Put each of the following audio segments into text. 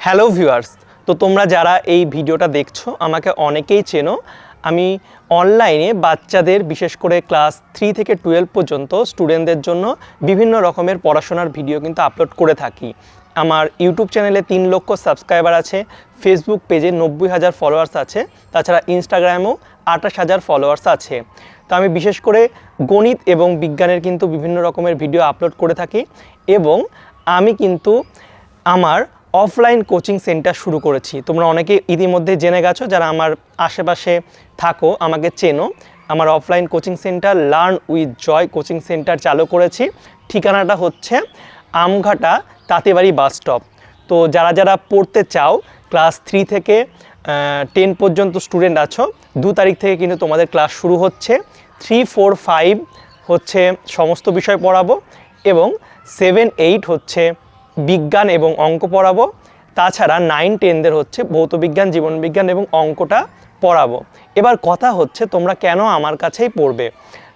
Hello viewers, তো তোমরা যারা এই ভিডিওটা দেখছ, আমাকে অনেকেই চেনো। আমি অনলাইনে বাচ্চাদের, বিশেষ করে ক্লাস থ্রি থেকে টুয়েলভ পর্যন্ত স্টুডেন্টদের জন্য বিভিন্ন রকমের পড়াশোনার ভিডিও কিন্তু আপলোড করে থাকি। আমার ইউটিউব চ্যানেলে তিন লক্ষ সাবস্ক্রাইবার আছে, ফেসবুক পেজে নব্বই হাজার ফলোয়ার্স আছে, তাছাড়া ইনস্টাগ্রামেও আঠাশ হাজার ফলোয়ার্স আছে। তো আমি বিশেষ করে গণিত এবং বিজ্ঞানের কিন্তু বিভিন্ন রকমের ভিডিও আপলোড করে থাকি এবং আমি কিন্তু আমার অফলাইন কোচিং সেন্টার শুরু করেছি। তোমরা অনেকে ইতিমধ্যে জেনে গেছো যারা আমার আশেপাশে থাকো, আমাকে চেনো। আমার offline coaching centre learn with Joy coaching centre চালু করেছি। ঠিকানাটা হচ্ছে আমঘাটা তাঁতেবাড়ি বাস স্টপ তো যারা যারা পড়তে চাও ক্লাস থ্রি থেকে টেন পর্যন্ত স্টুডেন্ট আছো, দু তারিখ থেকে কিন্তু তোমাদের ক্লাস শুরু হচ্ছে। থ্রি ফোর ফাইভ হচ্ছে সমস্ত বিষয় পড়াবো এবং সেভেন এইট হচ্ছে বিজ্ঞান এবং অঙ্ক পড়াবো। তাছাড়া নাইন টেনদের হচ্ছে ভৌতবিজ্ঞান জীবনবিজ্ঞান এবং অঙ্কটা পড়াবো। এবার কথা হচ্ছে তোমরা কেন আমার কাছেই পড়বে?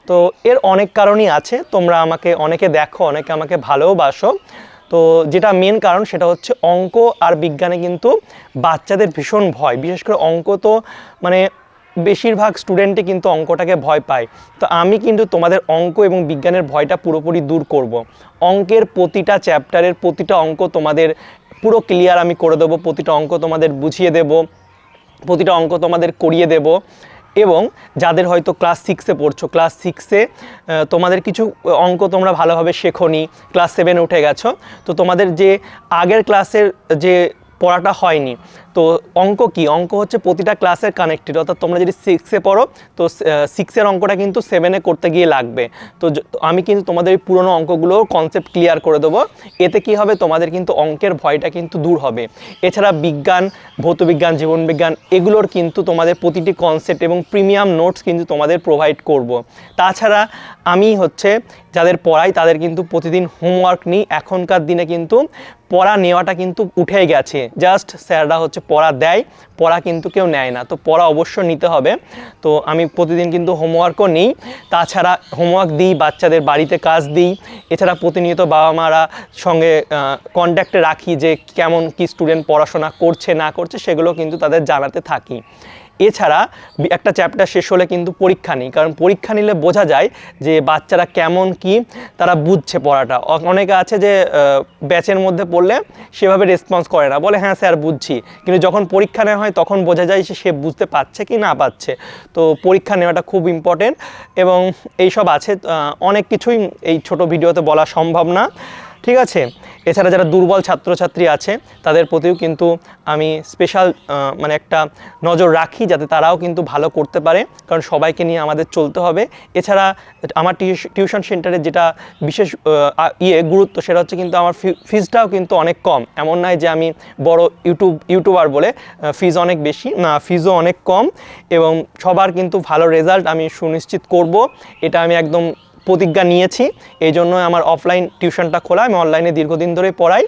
তো এর অনেক কারণই আছে, তোমরা আমাকে অনেকে দেখো, অনেকে আমাকে ভালোবাসো। তো যেটা মেন কারণ সেটা হচ্ছে অঙ্ক আর বিজ্ঞানে কিন্তু বাচ্চাদের ভীষণ ভয়। বিশেষ করে অঙ্ক তো মানে বেশিরভাগ স্টুডেন্টই কিন্তু অঙ্কটাকে ভয় পায় তো আমি কিন্তু তোমাদের অঙ্ক এবং বিজ্ঞানের ভয়টা পুরোপুরি দূর করব। অঙ্কের প্রতিটা চ্যাপ্টারের প্রতিটা অঙ্ক তোমাদের পুরো ক্লিয়ার আমি করে দেবো, প্রতিটা অঙ্ক তোমাদের বুঝিয়ে দেব, প্রতিটা অঙ্ক তোমাদের করিয়ে দেব এবং যাদের হয়তো ক্লাস সিক্সে পড়ছো ক্লাস সিক্সে তোমাদের কিছু অঙ্ক তোমরা ভালোভাবে শেখোনি ক্লাস সেভেনে উঠে গেছো তো তোমাদের যে আগের ক্লাসের যে পড়াটা হয়নি তো অঙ্ক কি? অঙ্ক হচ্ছে প্রতিটা ক্লাসের কানেক্টেড অর্থাৎ তোমরা যদি সিক্সে পড়ো, তো সিক্সের অঙ্কটা কিন্তু সেভেনে করতে গিয়ে লাগবে। তো আমি কিন্তু তোমাদের এই পুরোনো অঙ্কগুলো কনসেপ্ট ক্লিয়ার করে দেবো। এতে কি হবে? তোমাদের কিন্তু অঙ্কের ভয়টা কিন্তু দূর হবে। এছাড়া বিজ্ঞান, ভৌতবিজ্ঞান, জীবনবিজ্ঞান, এগুলোর কিন্তু তোমাদের প্রতিটি কনসেপ্ট এবং প্রিমিয়াম নোটস কিন্তু তোমাদের প্রোভাইড করব। তাছাড়া আমি হচ্ছে যাদের পড়াই, তাদের কিন্তু প্রতিদিন হোমওয়ার্ক নিই। এখনকার দিনে কিন্তু পড়া নেওয়াটা কিন্তু উঠে গেছে। জাস্ট স্যাররা হচ্ছে পড়া দেয়, পড়া কিন্তু কেউ নেয় না। তো পড়া অবশ্য নিতে হবে। তো আমি প্রতিদিন কিন্তু হোমওয়ার্কও নিই। তাছাড়া হোমওয়ার্ক দিই, বাচ্চাদের বাড়িতে কাজ দিই। এছাড়া প্রতিনিয়ত বাবা মারা সঙ্গে কন্ট্যাক্টে রাখি যে কেমন কি স্টুডেন্ট পড়াশোনা করছে, না করছে, সেগুলো কিন্তু তাদের জানাতে থাকি। এছাড়া একটা চ্যাপ্টার শেষ হলে কিন্তু পরীক্ষা নেই, কারণ পরীক্ষা নিলে বোঝা যায় যে বাচ্চারা কেমন কি তারা বুঝছে পড়াটা। অনেকে আছে যে ব্যাচের মধ্যে পড়লে সেভাবে রেসপন্স করে না, বলে হ্যাঁ স্যার, বুঝছি। কিন্তু যখন পরীক্ষা নেওয়া হয়, তখন বোঝা যায় সে বুঝতে পারছে কি না পাচ্ছে তো পরীক্ষা নেওয়াটা খুব ইম্পর্টেন্ট এবং এইসব আছে অনেক কিছুই এই ছোট ভিডিওতে বলা সম্ভব না। ঠিক আছে? এছাড়া যারা দুর্বল ছাত্রছাত্রী আছে, তাদের প্রতিও কিন্তু আমি স্পেশাল মানে একটা নজর রাখি যাতে তারাও কিন্তু ভালো করতে পারে, কারণ সবাইকে নিয়ে আমাদের চলতে হবে। এছাড়া আমার টিউশ- টিউশন সেন্টারে যেটা বিশেষ ইয়ে গুরুত্ব, সেটা হচ্ছে কিন্তু আমার ফিজটাও কিন্তু অনেক কম। এমন নয় যে আমি বড় ইউটিউব, ইউটিউবার বলে ফিজ অনেক বেশি, না, ফিজও অনেক কম। এবং সবার কিন্তু ভালো রেজাল্ট আমি সুনিশ্চিত করব। এটা আমি একদম প্রতিজ্ঞা নিয়েছি। এই জন্য আমার অফলাইন টিউশনটা খোলা, আমি অনলাইনে দীর্ঘদিন ধরে পড়াই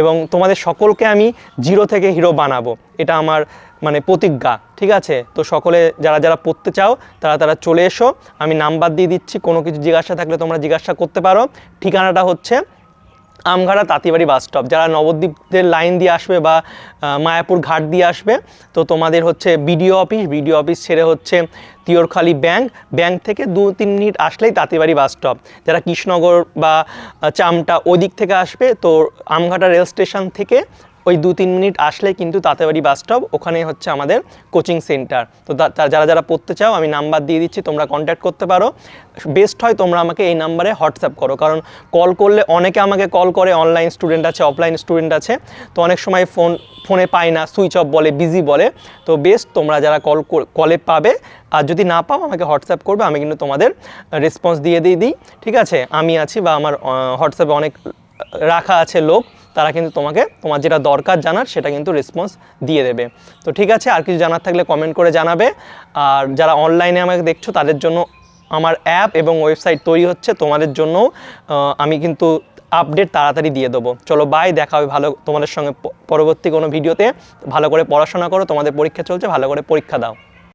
এবং তোমাদের সকলকে আমি জিরো থেকে হিরো বানাবো। এটা আমার মানে প্রতিজ্ঞা, ঠিক আছে? তো সকলে যারা যারা পড়তে চাও, তারা তারা চলে এসো। আমি নাম্বার দিয়ে দিচ্ছি, কোনো কিছু জিজ্ঞাসা থাকলে তোমরা জিজ্ঞাসা করতে পারো। ঠিকানাটা হচ্ছে আমঘাটা তাঁতিবাড়ি বাস স্টপ যারা নবদ্বীপদের লাইন দিয়ে আসবে বা মায়াপুর ঘাট দিয়ে আসবে, তো তোমাদের হচ্ছে বিডিও অফিস বিডিও অফিস ছেড়ে হচ্ছে তিওরখালি ব্যাংক ব্যাংক থেকে দু তিন মিনিট আসলেই তাঁতিবাড়ি বাস স্টপ যারা কৃষ্ণনগর বা চামটা ওদিক দিক থেকে আসবে, তো আমঘাটা রেল স্টেশন থেকে ওই দু তিন মিনিট আসলে কিন্তু তাঁতেবাড়ি বাস স্টপ ওখানে হচ্ছে আমাদের কোচিং সেন্টার তো যারা যারা পড়তে চাও, আমি নাম্বার দিয়ে দিচ্ছি, তোমরা কন্ট্যাক্ট করতে পারো। বেস্ট হয় তোমরা আমাকে এই নাম্বারে হোয়াটসঅ্যাপ করো, কারণ কল করলে অনেকে আমাকে কল করে অনলাইন স্টুডেন্ট আছে অফলাইন স্টুডেন্ট আছে। তো অনেক সময় ফোন ফোনে পায় না সুইচ অফ বলে বিজি বলে। তো বেস্ট তোমরা যারা কল কলে পাবে, আর যদি না পাও, আমাকে হোয়াটসঅ্যাপ করবে, আমি কিন্তু তোমাদের রেসপন্স দিয়ে দিয়ে দিই। ঠিক আছে? আমি আছি বা আমার হোয়াটসঅ্যাপে অনেক রাখা আছে লোক। তারা কিন্তু তোমাকে, তোমার যেটা দরকার জানার সেটা কিন্তু রেসপন্স দিয়ে দেবে। তো ঠিক আছে, আর কিছু জানার থাকলে কমেন্ট করে জানাবে। আর যারা অনলাইনে আমাকে দেখছ, তাদের জন্য আমার অ্যাপ এবং ওয়েবসাইট তৈরি হচ্ছে, তোমাদের জন্য আমি কিন্তু আপডেট তাড়াতাড়ি দিয়ে দেবো। চলো বাই দেখা হবে ভালো, তোমাদের সঙ্গে পরবর্তী কোনো ভিডিওতে ভালো করে পড়াশোনা করো, তোমাদের পরীক্ষা চলছে, ভালো করে পরীক্ষা দাও।